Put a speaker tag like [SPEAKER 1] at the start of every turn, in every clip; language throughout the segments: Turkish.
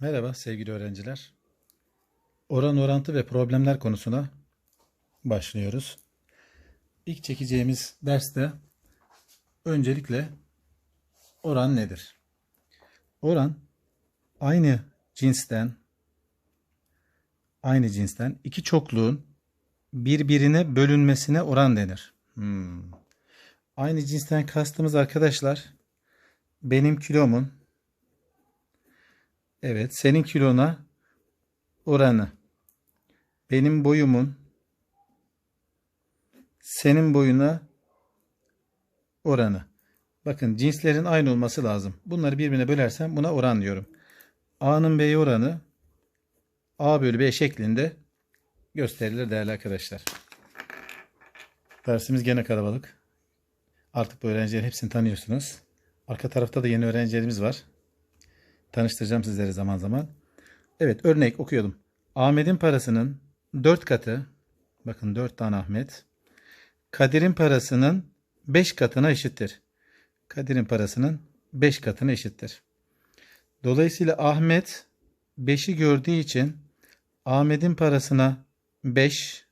[SPEAKER 1] Merhaba sevgili öğrenciler. Oran orantı ve problemler konusuna başlıyoruz. İlk çekeceğimiz derste öncelikle oran nedir? Oran aynı cinsten aynı cinsten iki çokluğun birbirine bölünmesine oran denir. Hmm. Aynı cinsten kastımız arkadaşlar benim kilomun Evet, senin kilona oranı. Benim boyumun senin boyuna oranı. Bakın cinslerin aynı olması lazım. Bunları birbirine bölersem buna oran diyorum. A'nın B'ye oranı A bölü B şeklinde gösterilir değerli arkadaşlar. Dersimiz gene kalabalık. Artık bu öğrencilerin hepsini tanıyorsunuz. Arka tarafta da yeni öğrencilerimiz var. Tanıştıracağım sizlere zaman zaman. Evet örnek okuyalım. Ahmet'in parasının 4 katı bakın 4 tane Ahmet Kadir'in parasının 5 katına eşittir. Kadir'in parasının 5 katına eşittir. Dolayısıyla Ahmet 5'i gördüğü için Ahmet'in parasına 5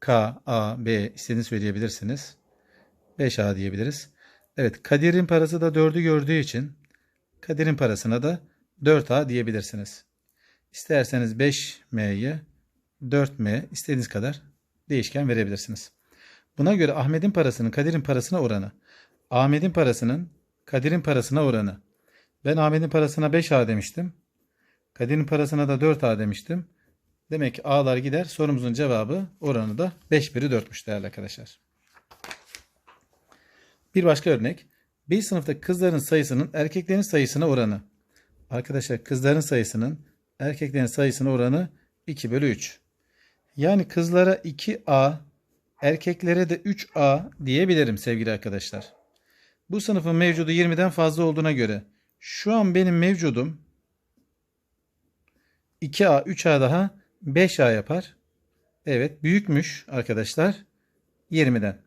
[SPEAKER 1] K, A, B istediğini söyleyebilirsiniz. 5A diyebiliriz. Evet Kadir'in parası da 4'ü gördüğü için Kadir'in parasına da 4A diyebilirsiniz. İsterseniz 5M'ye 4M istediğiniz kadar değişken verebilirsiniz. Buna göre Ahmet'in parasının Kadir'in parasına oranı. Ahmet'in parasının Kadir'in parasına oranı. Ben Ahmet'in parasına 5A demiştim. Kadir'in parasına da 4A demiştim. Demek ki A'lar gider. Sorumuzun cevabı oranı da 5 biri 4'müş değerli arkadaşlar. Bir başka örnek. Bir sınıfta kızların sayısının erkeklerin sayısına oranı. Arkadaşlar kızların sayısının erkeklerin sayısına oranı 2 bölü 3. Yani kızlara 2A, erkeklere de 3A diyebilirim sevgili arkadaşlar. Bu sınıfın mevcudu 20'den fazla olduğuna göre şu an benim mevcudum 2A, 3A daha 5A yapar. Evet büyükmüş arkadaşlar 20'den.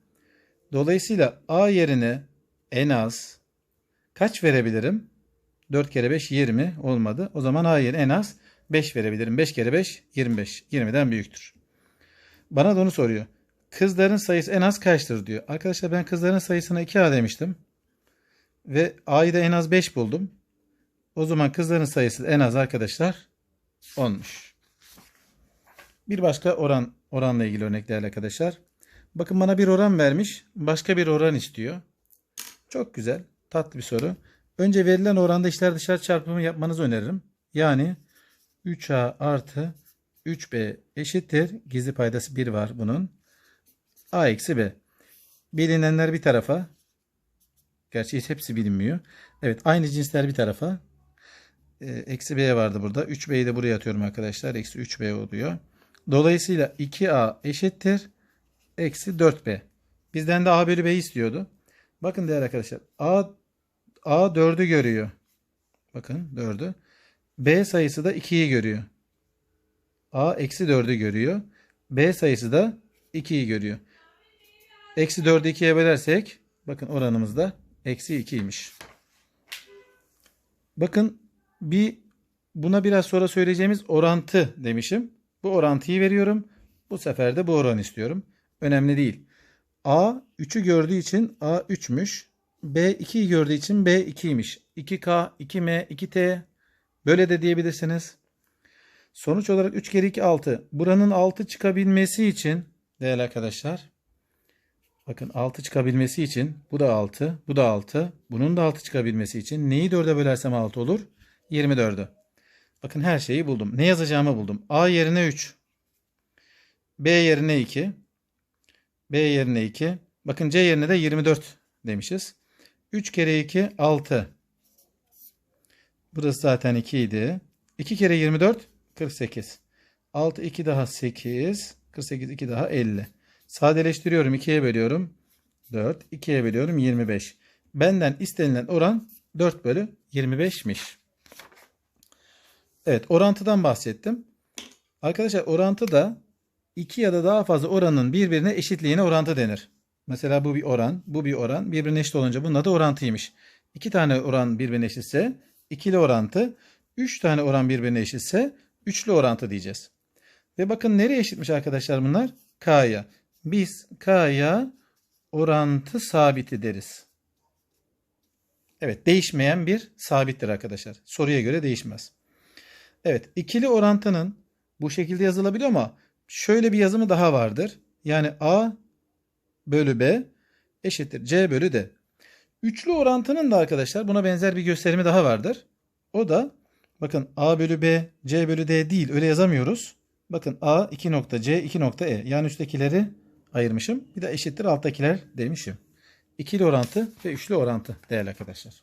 [SPEAKER 1] Dolayısıyla A yerine en az kaç verebilirim? 4 kere 5 20 olmadı. O zaman hayır en az 5 verebilirim. 5 kere 5 25. 20'den büyüktür. Bana da onu soruyor. Kızların sayısı en az kaçtır diyor. Arkadaşlar ben kızların sayısına 2A demiştim. Ve A'yı da en az 5 buldum. O zaman kızların sayısı en az arkadaşlar 10'muş. Bir başka oran oranla ilgili örnek değerli arkadaşlar. Bakın bana bir oran vermiş. Başka bir oran istiyor. Çok güzel. Tatlı bir soru. Önce verilen oranda içler dışarı çarpımı yapmanızı öneririm. Yani 3A artı 3B eşittir. Gizli paydası 1 var bunun. A eksi B. Bilinenler bir tarafa. Gerçi hepsi bilinmiyor. Evet aynı cinsler bir tarafa. E, eksi B vardı burada. 3B'yi de buraya atıyorum arkadaşlar. Eksi 3B oluyor. Dolayısıyla 2A eşittir. Eksi 4B. Bizden de A bölü B istiyordu. Bakın değerli arkadaşlar. A, A 4'ü görüyor. Bakın 4'ü. B sayısı da 2'yi görüyor. A eksi 4'ü görüyor. B sayısı da 2'yi görüyor. Eksi 4'ü 2'ye bölersek bakın oranımız da eksi 2'ymiş. Bakın bir buna biraz sonra söyleyeceğimiz orantı demişim. Bu orantıyı veriyorum. Bu sefer de bu oran istiyorum. Önemli değil. A 3'ü gördüğü için A 3'müş. B 2'yi gördüğü için B 2'ymiş. 2K, 2M, 2T böyle de diyebilirsiniz. Sonuç olarak 3 kere 2 6. Buranın 6 çıkabilmesi için değerli arkadaşlar bakın 6 çıkabilmesi için bu da 6, bu da 6. Bunun da 6 çıkabilmesi için neyi 4'e bölersem 6 olur? 24'ü. Bakın her şeyi buldum. Ne yazacağımı buldum. A yerine 3. B yerine 2. B yerine 2. Bakın C yerine de 24 demişiz. 3 kere 2 6. Burası zaten 2 idi. 2 kere 24 48. 6 2 daha 8. 48 2 daha 50. Sadeleştiriyorum 2'ye bölüyorum. 4. 2'ye bölüyorum 25. Benden istenilen oran 4 bölü 25'miş. Evet orantıdan bahsettim. Arkadaşlar orantı da iki ya da daha fazla oranın birbirine eşitliğine orantı denir. Mesela bu bir oran, bu bir oran. Birbirine eşit olunca bunun adı orantıymış. İki tane oran birbirine eşitse ikili orantı. 3 tane oran birbirine eşitse üçlü orantı diyeceğiz. Ve bakın nereye eşitmiş arkadaşlar bunlar? K'ya. Biz K'ya orantı sabiti deriz. Evet değişmeyen bir sabittir arkadaşlar. Soruya göre değişmez. Evet ikili orantının bu şekilde yazılabiliyor ama şöyle bir yazımı daha vardır. Yani A bölü B eşittir C bölü D. Üçlü orantının da arkadaşlar buna benzer bir gösterimi daha vardır. O da bakın A bölü B C bölü D değil öyle yazamıyoruz. Bakın A 2 nokta C 2 nokta E. Yani üsttekileri ayırmışım. Bir de eşittir alttakiler demişim. İkili orantı ve üçlü orantı değerli arkadaşlar.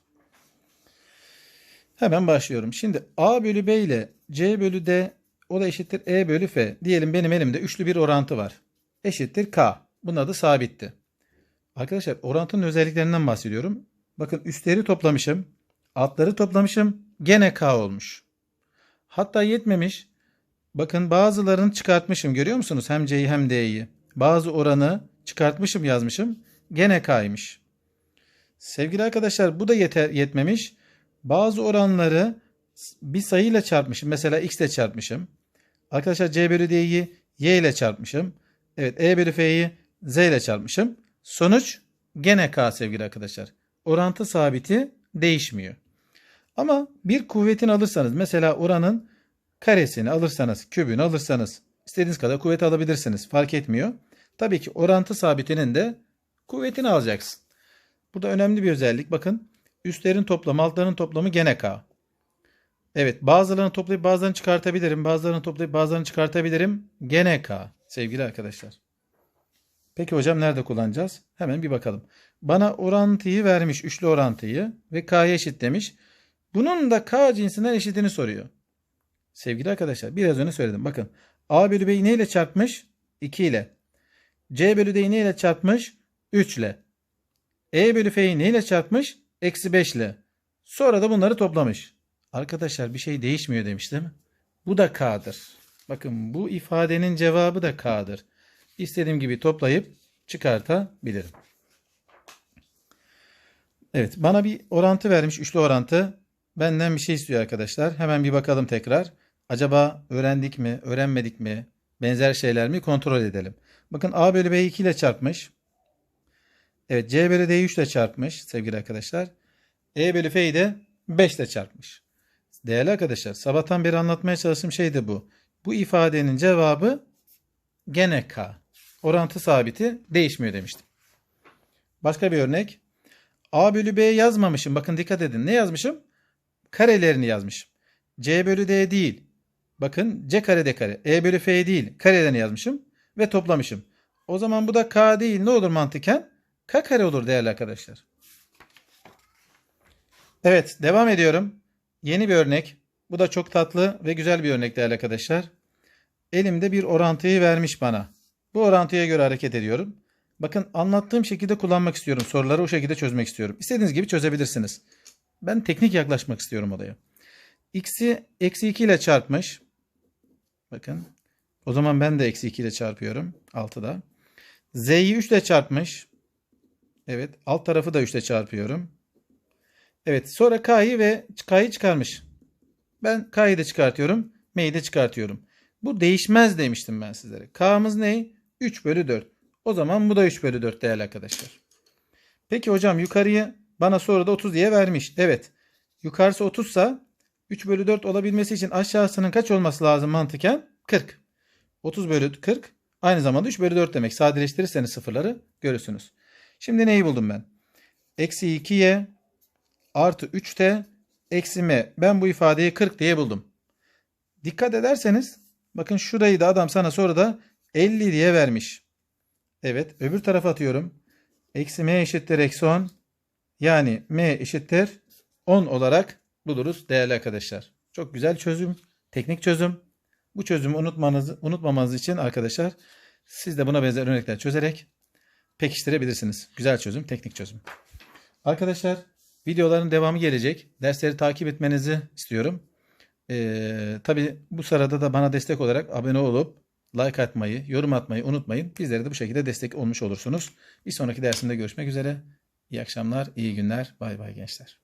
[SPEAKER 1] Hemen başlıyorum. Şimdi A bölü B ile C bölü D o da eşittir E bölü F. Diyelim benim elimde üçlü bir orantı var. Eşittir K. Bunun adı sabitti. Arkadaşlar orantının özelliklerinden bahsediyorum. Bakın üstleri toplamışım. Altları toplamışım. Gene K olmuş. Hatta yetmemiş. Bakın bazılarını çıkartmışım. Görüyor musunuz? Hem C'yi hem D'yi. Bazı oranı çıkartmışım yazmışım. Gene K'ymış. Sevgili arkadaşlar bu da yeter yetmemiş. Bazı oranları bir sayıyla çarpmışım. Mesela x ile çarpmışım. Arkadaşlar c bölü d'yi y ile çarpmışım. Evet e bölü f'yi z ile çarpmışım. Sonuç gene k sevgili arkadaşlar. Orantı sabiti değişmiyor. Ama bir kuvvetini alırsanız mesela oranın karesini alırsanız, kübünü alırsanız istediğiniz kadar kuvvet alabilirsiniz. Fark etmiyor. Tabii ki orantı sabitinin de kuvvetini alacaksın. Burada önemli bir özellik. Bakın üstlerin toplamı, altların toplamı gene k. Evet bazılarını toplayıp bazılarını çıkartabilirim. Bazılarını toplayıp bazılarını çıkartabilirim. Gene k sevgili arkadaşlar. Peki hocam nerede kullanacağız? Hemen bir bakalım. Bana orantıyı vermiş. Üçlü orantıyı ve k'ya eşit demiş. Bunun da k cinsinden eşitini soruyor. Sevgili arkadaşlar biraz önce söyledim. Bakın a bölü b'yi neyle çarpmış? 2 ile. c bölü d'yi neyle çarpmış? 3 ile. e bölü f'yi neyle çarpmış? Eksi 5 ile. Sonra da bunları toplamış. Arkadaşlar bir şey değişmiyor demiş değil mi? Bu da k'dır. Bakın bu ifadenin cevabı da k'dır. İstediğim gibi toplayıp çıkartabilirim. Evet bana bir orantı vermiş. Üçlü orantı. Benden bir şey istiyor arkadaşlar. Hemen bir bakalım tekrar. Acaba öğrendik mi, öğrenmedik mi, benzer şeyler mi kontrol edelim. Bakın a bölü b'yi 2 ile çarpmış. Evet c bölü d'yi 3 ile çarpmış sevgili arkadaşlar. e bölü f'yi de 5 ile çarpmış. Değerli arkadaşlar sabahtan beri anlatmaya çalıştığım şey de bu. Bu ifadenin cevabı gene k. Orantı sabiti değişmiyor demiştim. Başka bir örnek. a bölü b yazmamışım. Bakın dikkat edin. Ne yazmışım? Karelerini yazmışım. c bölü d değil. Bakın c kare d kare. e bölü f değil. Karelerini yazmışım. Ve toplamışım. O zaman bu da k değil. Ne olur mantıken? k kare olur değerli arkadaşlar. Evet devam ediyorum. Yeni bir örnek. Bu da çok tatlı ve güzel bir örnek değerli arkadaşlar. Elimde bir orantıyı vermiş bana. Bu orantıya göre hareket ediyorum. Bakın anlattığım şekilde kullanmak istiyorum. Soruları o şekilde çözmek istiyorum. İstediğiniz gibi çözebilirsiniz. Ben teknik yaklaşmak istiyorum olaya. X'i eksi 2 ile çarpmış. Bakın. O zaman ben de eksi 2 ile çarpıyorum. 6'da. Z'yi 3 ile çarpmış. Evet. Alt tarafı da 3 ile çarpıyorum. Evet. Sonra K'yı ve K'yı çıkarmış. Ben K'yı da çıkartıyorum. M'yi de çıkartıyorum. Bu değişmez demiştim ben sizlere. K'mız ne? 3 bölü 4. O zaman bu da 3 bölü 4 değerli arkadaşlar. Peki hocam yukarıyı bana soruda 30 diye vermiş. Evet. Yukarısı 30 sa 3 bölü 4 olabilmesi için aşağısının kaç olması lazım mantıken? 40. 30 bölü 40 aynı zamanda 3 bölü 4 demek. Sadeleştirirseniz sıfırları görürsünüz. Şimdi neyi buldum ben? Eksi 2y artı 3t eksi m. Ben bu ifadeyi 40 diye buldum. Dikkat ederseniz bakın şurayı da adam sana sonra da 50 diye vermiş. Evet öbür tarafa atıyorum. Eksi m eşittir eksi 10. Yani m eşittir 10 olarak buluruz değerli arkadaşlar. Çok güzel çözüm. Teknik çözüm. Bu çözümü unutmanız, unutmamanız için arkadaşlar siz de buna benzer örnekler çözerek pekiştirebilirsiniz. Güzel çözüm, teknik çözüm. Arkadaşlar videoların devamı gelecek. Dersleri takip etmenizi istiyorum. Ee, Tabi bu sırada da bana destek olarak abone olup like atmayı, yorum atmayı unutmayın. Bizlere de bu şekilde destek olmuş olursunuz. Bir sonraki dersimde görüşmek üzere. İyi akşamlar, iyi günler. Bay bay gençler.